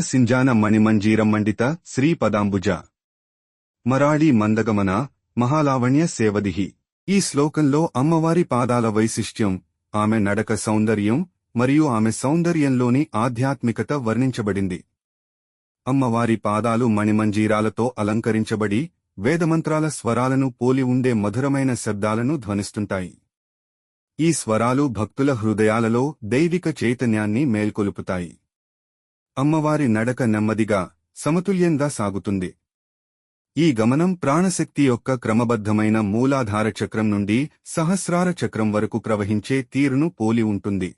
సింజాన మణిమంజీరం మండిత శ్రీ పదాంబుజ. మరాళీ మందగమన మహాలావణ్య సేవదిహి. ఈ శ్లోకంలో అమ్మవారి పాదాల వైశిష్ట్యం ఆమె నడక సౌందర్యం మరియు ఆమె సౌందర్యంలోని ఆధ్యాత్మికత వర్ణించబడింది. అమ్మవారి పాదాలు మణిమంజీరాలతో అలంకరించబడి వేదమంత్రాల స్వరాలను పోలి ఉండే మధురమైన శబ్దాలను ధ్వనిస్తుంటాయి. ఈ స్వరాలు భక్తుల హృదయాలలో దైవిక చైతన్యాన్ని మేల్కొలుపుతాయి. అమ్మవారి నడక నెమ్మదిగా సమతుల్యంగా సాగుతుంది. ఈ గమనం ప్రాణశక్తి యొక్క క్రమబద్ధమైన మూలాధార చక్రం నుండి సహస్రార చక్రం వరకు ప్రవహించే తీరును పోలి ఉంటుంది.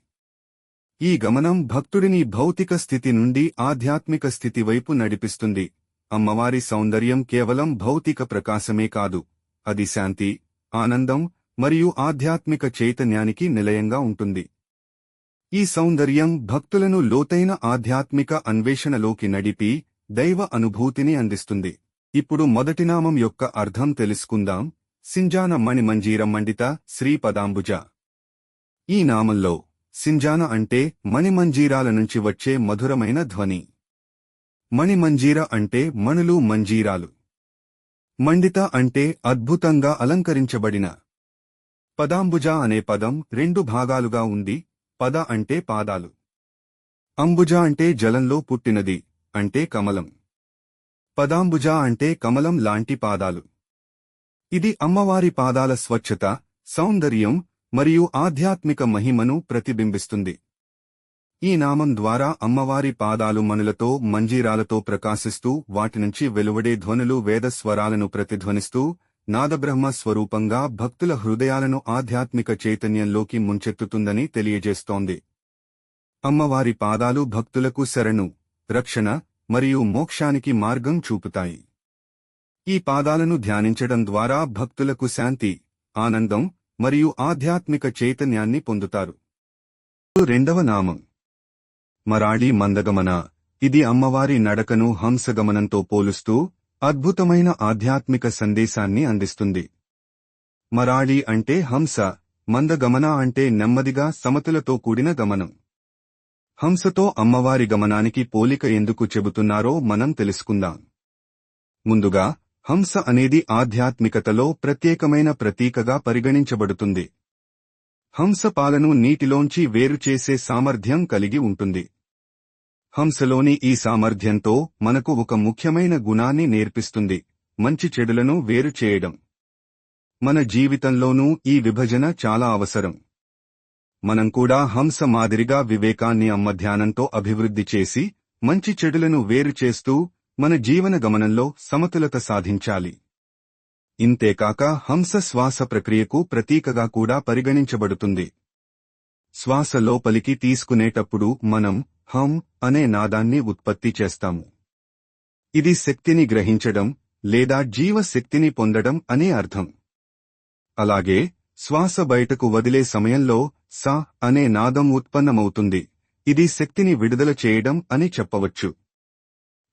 ఈ గమనం భక్తుడిని భౌతిక స్థితి నుండి ఆధ్యాత్మిక స్థితి వైపు నడిపిస్తుంది. అమ్మవారి సౌందర్యం కేవలం భౌతిక ప్రకాశమే కాదు అది శాంతి ఆనందం మరియు ఆధ్యాత్మిక చైతన్యానికి నిలయంగా ఉంటుంది. ఈ సౌందర్యం భక్తులను లోతైన ఆధ్యాత్మిక అన్వేషణలోకి నడిపి దైవ అనుభూతిని అందిస్తుంది. ఇప్పుడు మొదటి నామం యొక్క అర్థం తెలుసుకుందాం. సింజాన మణిమంజీరం మండిత శ్రీ పదాంబుజ ఈ నామంలో సింజాన అంటే మణిమంజీరాల నుంచి వచ్చే మధురమైన ధ్వని. మణిమంజీర అంటే మణులు మంజీరాలు. మండిత అంటే అద్భుతంగా అలంకరించబడిన. పదాంబుజ అనే పదం రెండు భాగాలుగా ఉంది. పద అంటే పాదాలు. అంబుజ అంటే జలంలో పుట్టినది అంటే కమలం. పదాంబుజ అంటే కమలం లాంటి పాదాలు. ఇది అమ్మవారి పాదాల స్వచ్ఛత సౌందర్యం మరియు ఆధ్యాత్మిక మహిమను ప్రతిబింబిస్తుంది. ఈ నామం ద్వారా అమ్మవారి పాదాలు మనులతో మంజీరాలతో ప్రకాశిస్తూ వాటినుంచి వెలువడే ధ్వనులు వేదస్వరాలను ప్రతిధ్వనిస్తూ నాదబ్రహ్మ స్వరూపంగా భక్తుల హృదయాలను ఆధ్యాత్మిక చైతన్యంలోకి ముంచెత్తుతుందని తెలియజేస్తోంది. అమ్మవారి పాదాలు భక్తులకు శరణు రక్షణ మరియు మోక్షానికి మార్గం చూపుతాయి. ఈ పాదాలను ధ్యానించడం ద్వారా భక్తులకు శాంతి ఆనందం మరియు ఆధ్యాత్మిక చైతన్యాన్ని పొందుతారు. రెండవ నామం. మరాళీ మందగమన. ఇది అమ్మవారి నడకను హంసగమనంతో పోలుస్తూ అద్భుతమైన ఆధ్యాత్మిక సందేశాన్ని అందిస్తుంది. మరాళి అంటే హంస మందగమన అంటే నెమ్మదిగా సమతులతో కూడిన గమనం. హంసతో అమ్మవారి గమనానికి పోలిక ఎందుకు చెబుతున్నారో మనం తెలుసుకుందాం. ముందుగా హంస అనేది ఆధ్యాత్మికతలో ప్రత్యేకమైన ప్రతీకగా పరిగణించబడుతుంది. హంస పాలను నీటిలోంచి వేరుచేసే సామర్థ్యం కలిగి ఉంటుంది. హంసలోని ఈ సామర్థ్యంతో మనకు ఒక ముఖ్యమైన గుణాన్ని నేర్పిస్తుంది మంచి చెడులను వేరు చేయడం. మన జీవితంలోనూ ఈ విభజన చాలా అవసరం. మనం కూడా హంస మాదిరిగా వివేకాన్ని అమ్మధ్యానంతో అభివృద్ధి చేసి మంచి చెడులను వేరు చేస్తూ మన జీవన గమనంలో సమతులత సాధించాలి. ఇంతేకాక హంస శ్వాస ప్రక్రియకు ప్రతీకగా కూడా పరిగణించబడుతుంది. శ్వాస లోపలికి తీసుకునేటప్పుడు మనం హం అనే నాదాన్ని ఉత్పత్తి చేస్తాము. ఇది శక్తిని గ్రహించడం లేదా జీవశక్తిని పొందడం అనే అర్థం. అలాగే శ్వాస బయటకు వదిలే సమయంలో స అనే నాదం ఉత్పన్నమవుతుంది. ఇది శక్తిని విడుదల చేయడం అని చెప్పవచ్చు.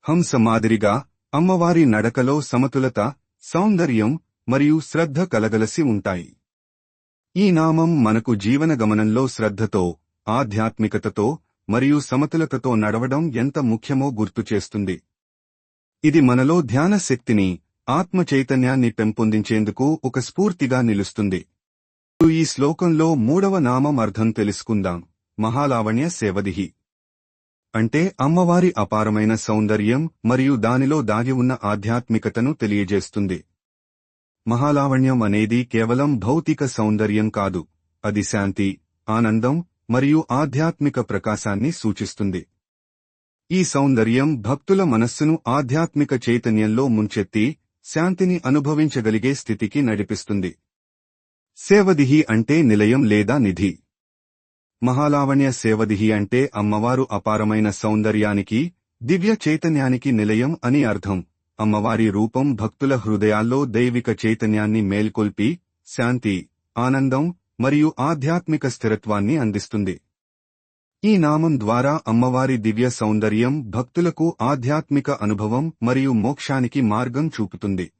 హంస మాదిరిగా అమ్మవారి నడకలో సమతులత సౌందర్యం మరియు శ్రద్ధ కలగలసి ఉంటాయి. ఈ నామం మనకు జీవన గమనంలో శ్రద్ధతో ఆధ్యాత్మికతతో మరియు సమతులతతో నడవడం ఎంత ముఖ్యమో గుర్తుచేస్తుంది ఇది మనలో ధ్యాన శక్తిని ఆత్మ చైతన్యాన్ని పెంపొందించేందుకు ఒక స్ఫూర్తిగా నిలుస్తుంది. ఈ శ్లోకంలో మూడవ నామం అర్థం తెలుసుకుందాం. మహాలావణ్య సేవదిహి. అంటే అమ్మవారి అపారమైన సౌందర్యం మరియు దానిలో దాగి ఉన్న ఆధ్యాత్మికతను తెలియజేస్తుంది. మహాలావణ్యం అనేది కేవలం భౌతిక సౌందర్యం కాదు. అది శాంతి ఆనందం మరియు ఆధ్యాత్మిక ప్రకాశాన్ని సూచిస్తుంది. ఈ సౌందర్యం భక్తుల మనస్సును ఆధ్యాత్మిక చైతన్యంలో ముంచెత్తి శాంతిని అనుభవించగలిగే స్థితికి నడిపిస్తుంది. సేవదిహి అంటే నిలయం లేదా నిధి. మహాలావణ్య సేవదిహి అంటే అమ్మవారు అపారమైన సౌందర్యానికి దివ్య చైతన్యానికి నిలయం అని అర్థం. అమ్మవారి రూపం భక్తుల హృదయాల్లో దైవిక చైతన్యాన్ని మేల్కొల్పి శాంతి ఆనందం మరియు ఆధ్యాత్మిక స్థిరత్వాన్ని అందిస్తుంది. ఈ నామం ద్వారా అమ్మవారి దివ్య సౌందర్యం భక్తులకు ఆధ్యాత్మిక అనుభవం మరియు మోక్షానికి మార్గం చూపుతుంది.